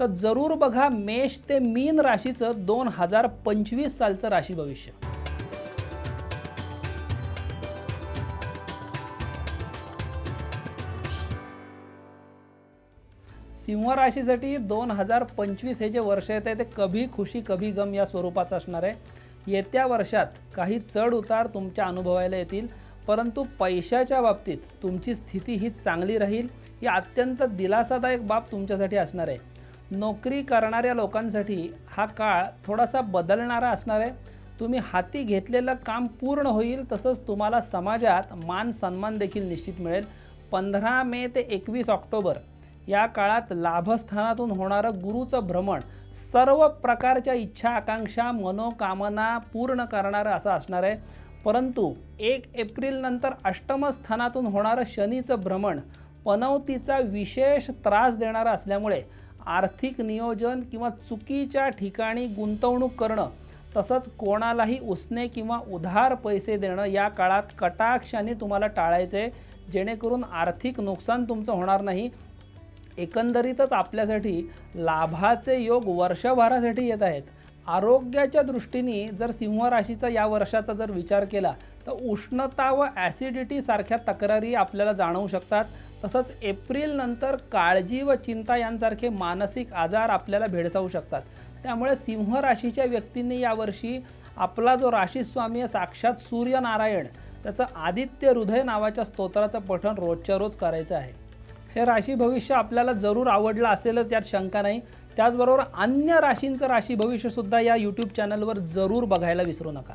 तर जरूर बघा मेष ते मीन राशीचं दोन हजार पंचवीस सालचं राशी भविष्य. सिंह राशीसाठी दोन हजार पंचवीस हे जे वर्ष येत आहे ते कभी खुशी कभी गम या स्वरूपाचं असणार आहे. येत्या वर्षात काही चढ उतार तुमच्या अनुभवायला येतील परंतु पैशाच्या बाबतीत तुमची स्थिती ही चांगली राहील. ही अत्यंत दिलासादायक बाब तुमच्यासाठी असणार आहे. नोकरी करणाऱ्या लोकांसाठी हा काळ थोडासा बदलणारा असणार आहे. तुम्ही हाती घेतलेलं काम पूर्ण होईल तसंच तुम्हाला समाजात मान सन्मान देखील निश्चित मिळेल. पंधरा मे ते एकवीस ऑक्टोबर या काळात लाभस्थानातून होणारं गुरुचं भ्रमण सर्व प्रकारच्या इच्छा आकांक्षा मनोकामना पूर्ण करणारं असं असणार आहे. परंतु एक एप्रिल नंतर होणारं शनीचं भ्रमण पनवतीचा विशेष त्रास देणारं असल्यामुळे आर्थिक नियोजन किंवा चुकीच्या ठिकाणी गुंतवणूक करणं तसंच कोणालाही उसने किंवा उधार पैसे देणं या काळात कटाक्षाने तुम्हाला टाळायचं आहे जेणेकरून आर्थिक नुकसान तुमचं होणार नाही. एकंदरीतच आपल्यासाठी लाभाचे योग वर्षभरासाठी येत आहेत. आरोग्याच्या दृष्टीने जर सिंह राशीचा या वर्षाचा जर विचार केला तर उष्णता व ॲसिडिटीसारख्या तक्रारी आपल्याला जाणवू शकतात. तसंच एप्रिलनंतर काळजी व चिंता यांसारखे मानसिक आजार आपल्याला भेडसावू शकतात. त्यामुळे सिंह राशीच्या व्यक्तींनी यावर्षी आपला जो राशीस्वामी आहे साक्षात सूर्यनारायण त्याचं आदित्य हृदय नावाच्या स्तोत्राचं पठण रोजच्या रोज करायचं आहे. हे राशी भविष्य आपल्याला जरूर आवडलं असेलच यात शंका नाही. त्याचबरोबर अन्य राशींचं राशी भविष्यसुद्धा या यूट्यूब चॅनलवर जरूर बघायला विसरू नका.